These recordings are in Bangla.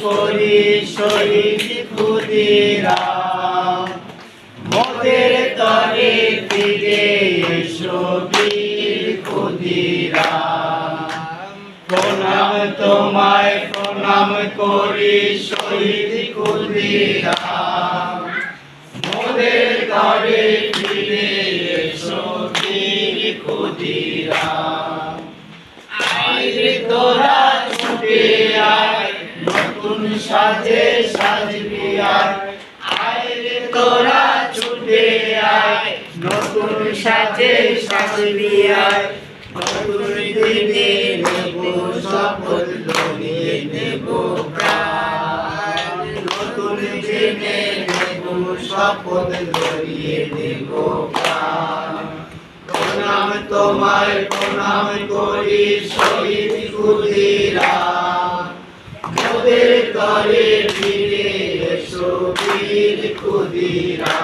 করি শহীদ খুদিরা মোদের তরে ফিরে এসো বীর খুদিরা প্রণাম তোমায়, প্রণাম করি শহীদ খুদিরা মোদের তরে ফিরে এসো বীর খুদিরা আইরে তোরা ছুটে আয় সাজে সাজবি আয় আইরে তোরা ছুটে আয়। নতুন সাজে সাজবি আয় নতুন দিনে নেব, শপথ নিয়ে নেব প্রাণ। নতুন দিনে নেব, শপথ নিয়ে নেব প্রাণ। প্রণাম তোমায়, প্রণাম করি, শহীদ খুদিরা মোদের তরে ফিরে এসো বীর খুদিরা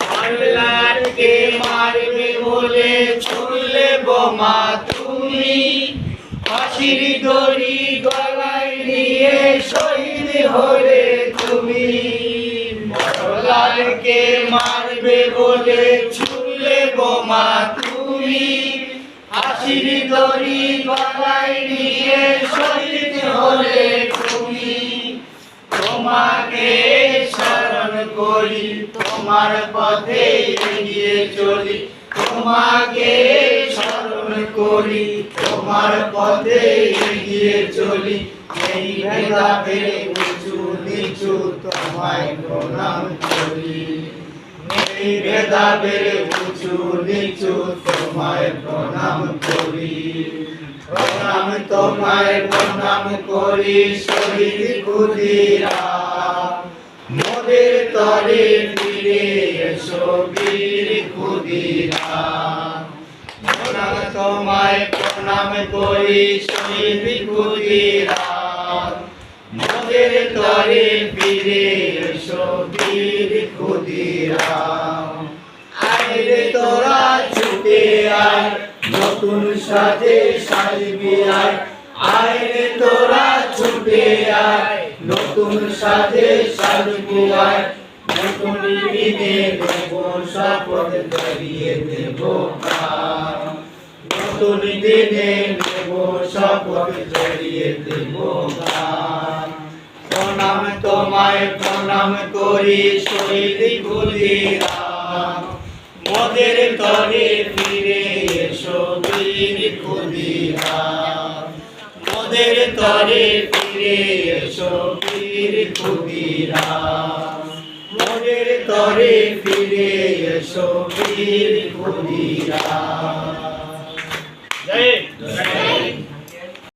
পাল্লারকে মারবে বলে ছুড়লে বোমা তুমি। ফাঁসির দড়ি গলায় নিয়ে শহীদ হলে তুমি। মরলালকে মারবে বলে ছুড়লে বোমা তুমি। দড়ি গলায় নিয়ে শহীদ হলে তুমি। তোমাকে স্মরণ করি, তোমার পথে এগিয়ে চলি। তোমাকে স্মরণ করি, তোমার পথে এগিয়ে চলি। এই ভেদাভে উঁচু নিচু তোমায় প্রণাম করি। এই ভেদাভের উঁচু নিচু তোমায় প্রণাম করি। প্রণাম তোমায় প্রণাম করি, শহীদ খুদিরা মোদের তরে ফিরে এসো বীর খুদিরা প্রণাম তোমায় প্রণাম করি, শহীদ খুদিরা মোদের তরে ফিরে এসো বীর আইরে তোরা ছুটে আয়, নতুন সাজে সাজবি আয়। আইরে তোরা ছুটে আয়, নতুন সাজে সাজবি আয়। নতুন দিনে দেব শপথ করিয়ে দেব নতুন দিনে নেব শপথ করিয়ে দেব প্রাণ। প্রণাম তোমায় প্রণাম করি, শহীদ খুদিরা মোদের তরে ফিরে এসো বীর খুদিরা মোদের তরে ফিরে এসো বীর খুদিরা মোদের তরে ফিরে এসো বীর খুদিরা জয়